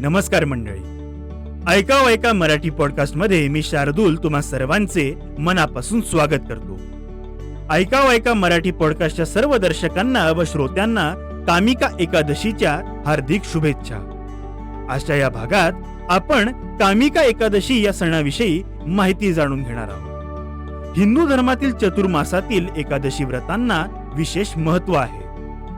नमस्कार मंडळी. ऐका ऐका मराठी पॉडकास्टमध्ये मी शार्दूल तुम्हा सर्वांचे मनापासून स्वागत करतो. ऐका ऐका मराठी पॉडकास्टच्या सर्व दर्शकांना व श्रोत्यांना कामिका एकादशीच्या हार्दिक शुभेच्छा. आजच्या या भागात आपण कामिका एकादशी या सणाविषयी माहिती जाणून घेणार आहोत. हिंदू धर्मातील चतुर्मासातील एकादशी व्रतांना विशेष महत्त्व आहे.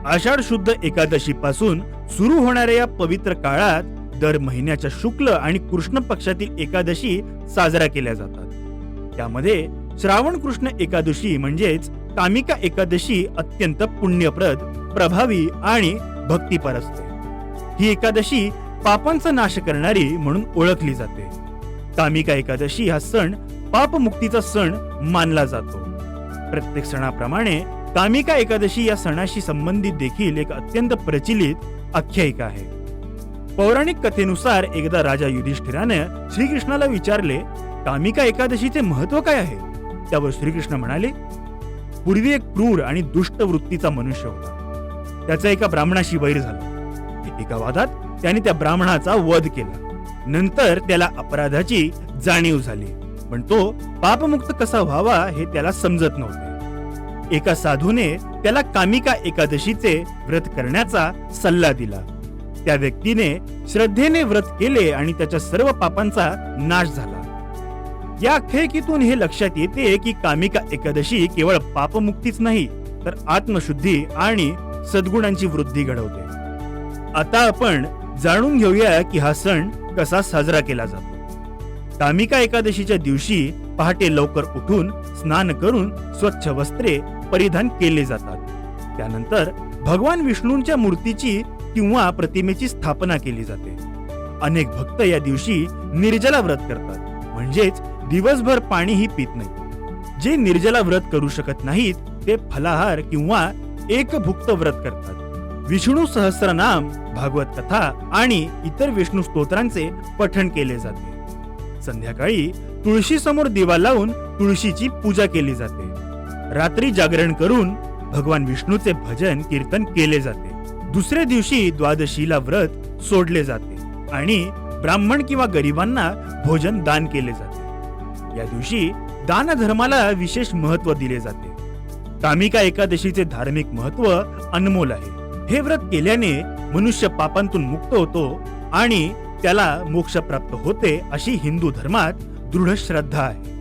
आषाढ शुद्ध एकादशी पासून सुरू होणाऱ्या या पवित्र काळात दर महिन्याच्या शुक्ल आणि कृष्ण पक्षातील एकादशी साजऱ्या केल्या जातात. त्यामध्ये श्रावण कृष्ण एकादशी म्हणजेच कामिका एकादशी अत्यंत पुण्यप्रद प्रभावी आणि भक्तीपर असते ही एकादशी पापांचा नाश करणारी म्हणून ओळखली जाते. कामिका एकादशी हा सण पापमुक्तीचा सण मानला जातो. प्रत्येक सणाप्रमाणे कामिका एकादशी या सणाशी संबंधित देखील एक अत्यंत प्रचलित आख्यायिका आहे. पौराणिक कथेनुसार एकदा राजा युधिष्ठिराने श्रीकृष्णाला विचारले कामिका एकादशीचे महत्त्व काय आहे? त्यावर श्रीकृष्ण म्हणाले पूर्वी एक क्रूर आणि दुष्ट वृत्तीचा मनुष्य होता. त्याचा एका ब्राह्मणाशी वैर झाला. एका वादात त्याने त्या ब्राह्मणाचा वध केला. नंतर त्याला अपराधाची जाणीव झाली. पण तो पापमुक्त कसा व्हावा हे त्याला समजत नव्हते. एका साधूने त्याला कामिका एकादशीचे व्रत करण्याचा सल्ला दिला. त्या व्यक्तीने श्रद्धेने व्रत केले आणि त्याच्या सर्व पापांचा नाश झाला. या आख्यायिकेतून हे लक्षात येते की कामिका एकादशी केवळ पापमुक्तीच नाही तर आत्मशुद्धी आणि सद्गुणांची वृद्धी घडवते. आता आपण जाणून घेऊया की हा सण कसा साजरा केला जातो. कामिका एकादशीच्या दिवशी पहाटे लवकर उठून स्नान करून स्वच्छ वस्त्रे परिधान केले जातात. त्यानंतर भगवान विष्णूंच्या मूर्तीची किंवा प्रतिमेची स्थापना केली जाते. अनेक भक्त या दिवशी निर्जला व्रत करतात. म्हणजेच दिवसभर पाणीही पित नाही जे निर्जला व्रत करू शकत नाहीत ते फलाहार किंवा एक भुक्त व्रत करतात. विष्णू सहस्रनाम भागवत कथा आणि इतर विष्णू स्तोत्रांचे पठण केले जाते. संध्याकाळी तुळशी समोर दिवा लावून तुळशीची पूजा केली जाते. रात्री जागरण करून भगवान विष्णूचे भजन कीर्तन केले जाते. दुसऱ्या दिवशी द्वादशीला व्रत सोडले जाते आणि ब्राह्मण किंवा गरिबांना भोजन दान केले जाते. या दिवशी दान धर्माला विशेष महत्त्व दिले जाते. कामिका एकादशीचे धार्मिक महत्त्व अनमोल आहे. हे व्रत केल्याने मनुष्य पापांतून मुक्त होतो आणि त्याला मोक्ष प्राप्त होते अशी हिंदू धर्मात दृढ श्रद्धा आहे.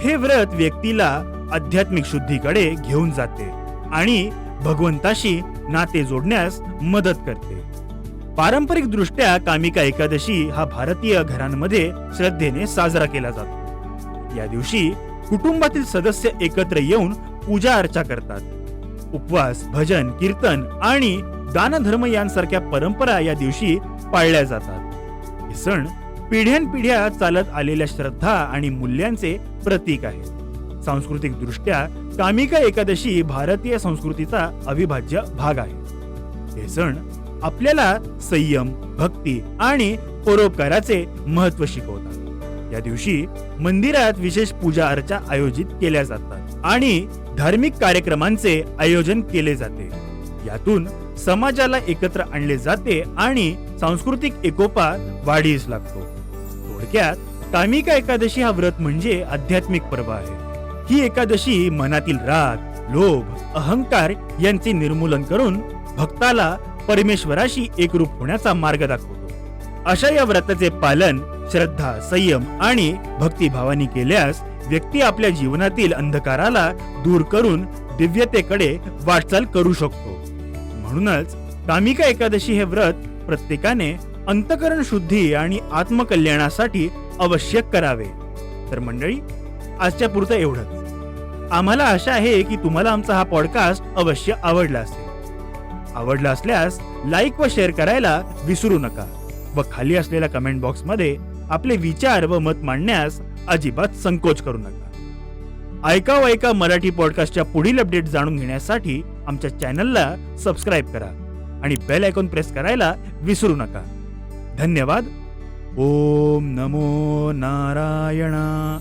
हे व्रत व्यक्तीला आध्यात्मिक शुद्धीकडे घेऊन जाते आणि भगवंताशी नाते जोडण्यास मदत करते. पारंपरिक दृष्ट्या कामिका एकादशी हा भारतीय घरांमध्ये श्रद्धेने साजरा केला जातो. या दिवशी कुटुंबातील सदस्य एकत्र येऊन पूजा अर्चा करतात. उपवास भजन कीर्तन आणि दानधर्म यांसारख्या परंपरा या दिवशी पाळल्या जातात. हे सण पिढ्यानपिढ्या चालत आलेल्या श्रद्धा आणि मूल्यांचे प्रतीक आहे सांस्कृतिक दृष्ट्या कामिका एकादशी भारतीय संस्कृतीचा अविभाज्य भाग आहे. हे सण आपल्याला संयम भक्ती आणि परोपकाराचे महत्त्व शिकवतात. या दिवशी मंदिरात विशेष पूजा अर्चा आयोजित केल्या जातात आणि धार्मिक कार्यक्रमांचे आयोजन केले जाते. यातून समाजाला एकत्र आणले जाते आणि सांस्कृतिक एकोपा वाढीस लागतो. थोडक्यात कामिका एकादशी हा व्रत म्हणजे आध्यात्मिक पर्व आहे. ही एकादशी मनातील राग लोभ अहंकार यांचे निर्मूलन करून भक्ताला परमेश्वराशी एकरूप होण्याचा मार्ग दाखवतो. अशा या व्रताचे पालन श्रद्धा संयम आणि भक्तिभावानी केल्यास व्यक्ती आपल्या जीवनातील अंधकाराला दूर करून दिव्यतेकडे वाटचाल करू शकतो. म्हणूनच कामिका एकादशी हे व्रत प्रत्येकाने अंतकरण शुद्धी आणि आत्मकल्याणासाठी आवश्यक करावे. तर मंडळी आजच्या पुरतं एवढंच. आम्हाला आशा आहे की तुम्हाला आमचा हा पॉडकास्ट अवश्य आवडला असेल. आवडला असल्यास लाईक व शेअर करायला विसरू नका व खाली असलेल्या कमेंट बॉक्समध्ये आपले विचार व मत मांडण्यास अजिबात संकोच करू नका. ऐका ऐका मराठी पॉडकास्टच्या पुढील अपडेट जाणून घेण्यासाठी आमच्या चॅनलला सबस्क्राईब करा आणि बेल आयकॉन प्रेस करायला विसरू नका. धन्यवाद. ओम नमो नारायणा.